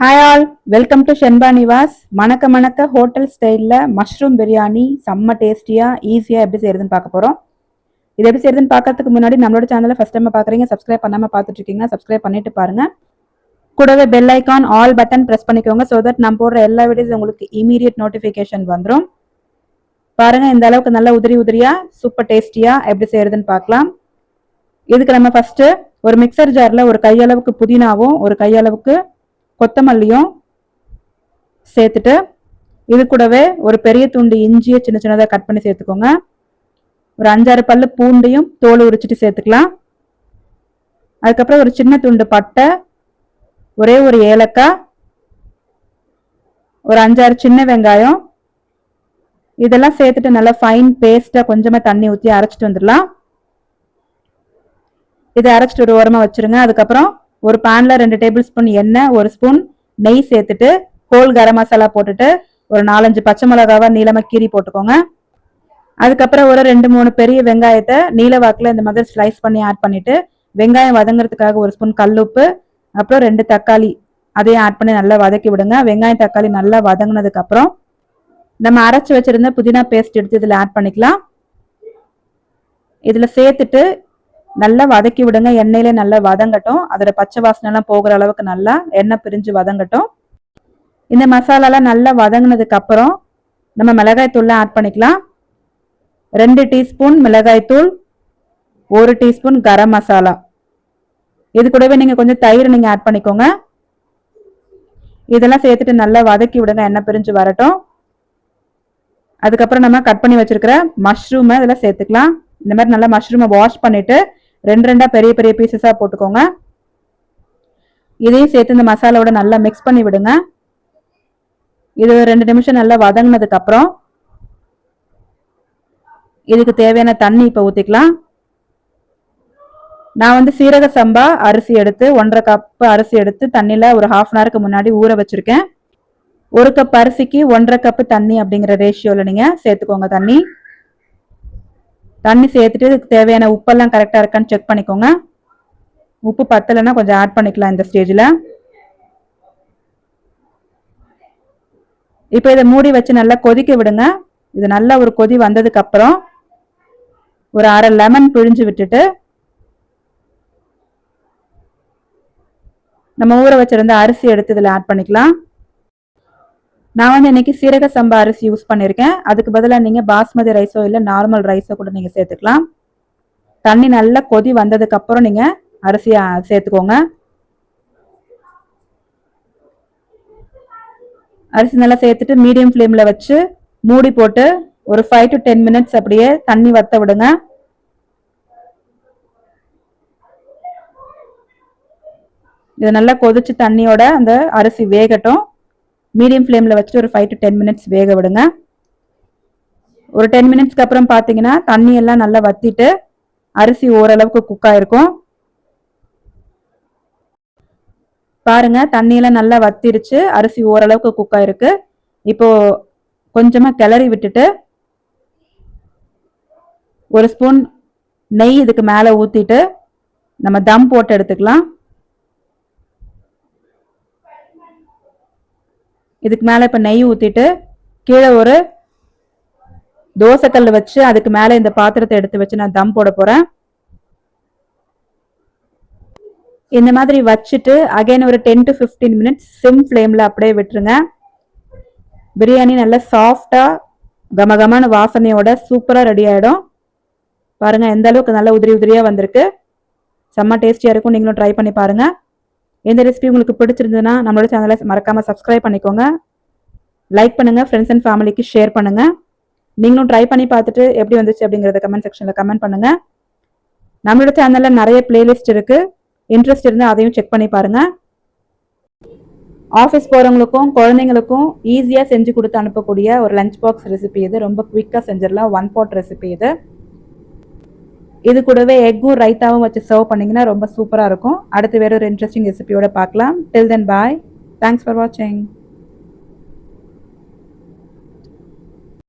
Hi all welcome to Shenba Nivas மணக்க மணக்க hotel ஸ்டைலில் மஷ்ரூம் பிரியாணி செம்ம டேஸ்டியாக ஈஸியாக எப்படி செய்யறதுன்னு பார்க்க போகிறோம் இது எப்படி செய்யறதுன்னு பார்க்கறதுக்கு முன்னாடி நம்மளோட சேனலை ஃபஸ்ட் டைம் பார்க்குறீங்க சப்ஸ்கிரைப் பண்ணாமல் பார்த்துட்டு இருக்கீங்கன்னா சப்ஸ்கிரைப் பண்ணிட்டு பாருங்கள் கூடவே bell icon all button press பண்ணிக்கோங்க ஸோ தட் நம்ம போடுற எல்லா வீடியோஸ் உங்களுக்கு இமீடியட் நோட்டிஃபிகேஷன் வந்துடும் பாருங்கள் இந்த அளவுக்கு நல்லா உதிரி உதிரியாக சூப்பர் டேஸ்டியாக எப்படி செய்யறதுன்னு பார்க்கலாம். இதுக்கு நம்ம ஃபஸ்ட்டு ஒரு மிக்சர் ஜாரில் ஒரு கையளவுக்கு புதினாவும் ஒரு கையளவுக்கு கொத்தமல்லியும் சேர்த்துட்டு இது கூடவே ஒரு பெரிய துண்டு இஞ்சியை சின்ன சின்னதாக கட் பண்ணி சேர்த்துக்கோங்க. ஒரு அஞ்சாறு பல்லு பூண்டையும் தோல் உரிச்சிட்டு சேர்த்துக்கலாம். அதுக்கப்புறம் ஒரு சின்ன துண்டு பட்டை ஒரே ஒரு ஏலக்காய் ஒரு அஞ்சாறு சின்ன வெங்காயம். இதெல்லாம் சேர்த்துட்டு நல்லா ஃபைன் பேஸ்ட்டாக கொஞ்சமாக தண்ணி ஊற்றி அரைச்சிட்டு வந்துடலாம். இதை அரைச்சிட்டு ஒரு ஓரமாக வச்சுருங்க. அதுக்கப்புறம் ஒரு பேனில் ரெண்டு டேபிள் ஸ்பூன் எண்ணெய் ஒரு ஸ்பூன் நெய் சேர்த்துட்டு ஹோல் கரம் மசாலா போட்டுட்டு ஒரு நாலஞ்சு பச்சை மிளகாவை நீளமாக கீரி போட்டுக்கோங்க. அதுக்கப்புறம் ஒரு ரெண்டு மூணு பெரிய வெங்காயத்தை நீல வாக்கில் இந்த மாதிரி ஸ்லைஸ் பண்ணி ஆட் பண்ணிவிட்டு வெங்காயம் வதங்குறதுக்காக ஒரு ஸ்பூன் கல்லுப்பு அப்புறம் ரெண்டு தக்காளி அதையும் ஆட் பண்ணி நல்லா வதக்கி விடுங்க. வெங்காயம் தக்காளி நல்லா வதங்கினதுக்கப்புறம் நம்ம அரைச்சி வச்சுருந்த புதினா பேஸ்ட் எடுத்து இதில் ஆட் பண்ணிக்கலாம். இதில் சேர்த்துட்டு நல்லா வதக்கி விடுங்க. எண்ணெயில நல்லா வதங்கட்டும். அதோட பச்சை வாசனைலாம் போகிற அளவுக்கு நல்லா எண்ணெய் பிரிஞ்சு வதங்கட்டும். இந்த மசாலாலாம் நல்லா வதங்கினதுக்கு அப்புறம் நம்ம மிளகாய் தூள்லாம் ஆட் பண்ணிக்கலாம். ரெண்டு டீஸ்பூன் மிளகாய் தூள் ஒரு டீஸ்பூன் கரம் மசாலா. இது கூடவே நீங்கள் கொஞ்சம் தயிர் நீங்கள் ஆட் பண்ணிக்கோங்க. இதெல்லாம் சேர்த்துட்டு நல்லா வதக்கி விடுங்க. எண்ணெய் பிரிஞ்சு வரட்டும். அதுக்கப்புறம் நம்ம கட் பண்ணி வச்சிருக்கிற மஷ்ரூமை இதெல்லாம் சேர்த்துக்கலாம். இந்த மாதிரி நல்லா மஷ்ரூமை வாஷ் பண்ணிவிட்டு ரெண்டு ரெண்டா பெரிய பெரிய பீசஸா போட்டுக்கோங்க. இதையும் சேர்த்து இந்த மசாலாவோட நல்லா மிக்ஸ் பண்ணி விடுங்க. இது ரெண்டு நிமிஷம் நல்லா வதங்கினதுக்கு அப்புறம் இதுக்கு தேவையான தண்ணி இப்போ ஊற்றிக்கலாம் நான் வந்து சீரக சம்பா அரிசி எடுத்து ஒன்றரை கப்பு அரிசி எடுத்து தண்ணியில் ஒரு ஹாஃப் அன் ஹவருக்கு முன்னாடி ஊற வச்சுருக்கேன். ஒரு கப் அரிசிக்கு ஒன்றரை கப்பு தண்ணி அப்படிங்கிற ரேஷியோவில் நீங்கள் சேர்த்துக்கோங்க தண்ணி. தண்ணி சேர்த்துட்டு இதுக்கு தேவையான உப்பெல்லாம் கரெக்டாக இருக்கான்னு செக் பண்ணிக்கோங்க. உப்பு பத்தலைன்னா கொஞ்சம் ஆட் பண்ணிக்கலாம் இந்த ஸ்டேஜில் இப்போ இதை மூடி வச்சு நல்லா கொதிக்க விடுங்க. இது நல்லா ஒரு கொதி வந்ததுக்கப்புறம் ஒரு அரை லெமன் பிழிஞ்சு விட்டுட்டு நம்ம ஊற வச்சிருந்த அரிசி எடுத்து இதில் ஆட் பண்ணிக்கலாம். நான் வந்து இன்னைக்கு சீரக சம்பா அரிசி யூஸ் பண்ணியிருக்கேன் அதுக்கு பதிலாக நீங்கள் பாஸ்மதி ரைஸோ இல்லை நார்மல் ரைஸோ கூட நீங்கள் சேர்த்துக்கலாம். தண்ணி நல்லா கொதி வந்ததுக்கப்புறம் நீங்கள் அரிசியை சேர்த்துக்கோங்க. அரிசி நல்லா சேர்த்துட்டு மீடியம் ஃப்ளேமில் வச்சு மூடி போட்டு ஒரு ஃபைவ் டு டென் மினிட்ஸ் அப்படியே தண்ணி வத்த விடுங்க. இது நல்லா கொதிச்சு தண்ணியோட அந்த அரிசி வேகட்டும். மீடியம் ஃப்ளேமில் வச்சுட்டு ஒரு ஃபைவ் டு டென் மினிட்ஸ் வேக விடுங்க. ஒரு டென் மினிட்ஸ்க்கு அப்புறம் பார்த்தீங்கன்னா தண்ணி எல்லாம் நல்லா வத்திட்டு அரிசி ஓரளவுக்கு குக் ஆயிருக்கும். பாருங்க தண்ணியெல்லாம் நல்லா வத்திருச்சு அரிசி ஓரளவுக்கு குக் ஆயிருக்கு. இப்போ கொஞ்சமாக கிளறி விட்டுட்டு ஒரு ஸ்பூன் நெய் இதுக்கு மேலே ஊற்றிட்டு நம்ம தம் போட்டு எடுத்துக்கலாம். இதுக்கு மேலே இப்போ நெய் ஊற்றிட்டு கீழே ஒரு தோசைக்கல் வச்சு அதுக்கு மேலே இந்த பாத்திரத்தை எடுத்து வச்சு நான் தம் போட போகிறேன் இந்த மாதிரி வச்சுட்டு அகைன் ஒரு ten to fifteen minutes sim ஃப்ளேமில் அப்படியே விட்டுருங்க. பிரியாணி நல்லா சாஃப்டாக கமகமான வாசனையோட சூப்பராக ரெடி ஆகிடும் பாருங்கள் எந்த அளவுக்கு நல்லா உதிரி உதிரியாக வந்திருக்கு. செம்ம டேஸ்டியாக இருக்கும். நீங்களும் ட்ரை பண்ணி பாருங்கள் எந்த ரெசிபி உங்களுக்கு பிடிச்சிருந்ததுன்னா நம்மளோட சேனலை மறக்காமல் சப்ஸ்கிரைப் பண்ணிக்கோங்க. லைக் பண்ணுங்கள் ஃப்ரெண்ட்ஸ் அண்ட் ஃபேமிலிக்கு ஷேர் பண்ணுங்கள் நீங்களும் ட்ரை பண்ணி பார்த்துட்டு எப்படி வந்துச்சு அப்படிங்கிறத கமெண்ட் செக்ஷனில் கமெண்ட் பண்ணுங்கள் நம்மளோட சேனலில் நிறைய பிளேலிஸ்ட் இருக்குது இன்ட்ரெஸ்ட் இருந்தால் அதையும் செக் பண்ணி பாருங்கள் ஆஃபீஸ் போகிறவங்களுக்கும் குழந்தைங்களுக்கும் ஈஸியாக செஞ்சு கொடுத்து அனுப்பக்கூடிய ஒரு லஞ்ச் பாக்ஸ் ரெசிபி இது. ரொம்ப குவிக்காக செஞ்சிடலாம். ஒன் பாட் ரெசிபி இது. இது கூடவே எக்கும் ரைத்தாவும் வச்சு சர்வ் பண்ணிங்கன்னா ரொம்ப சூப்பராக இருக்கும். அடுத்து வேற ஒரு இன்ட்ரெஸ்டிங் ரெசிபியோட பார்க்கலாம். Till then bye thanks for வாட்சிங்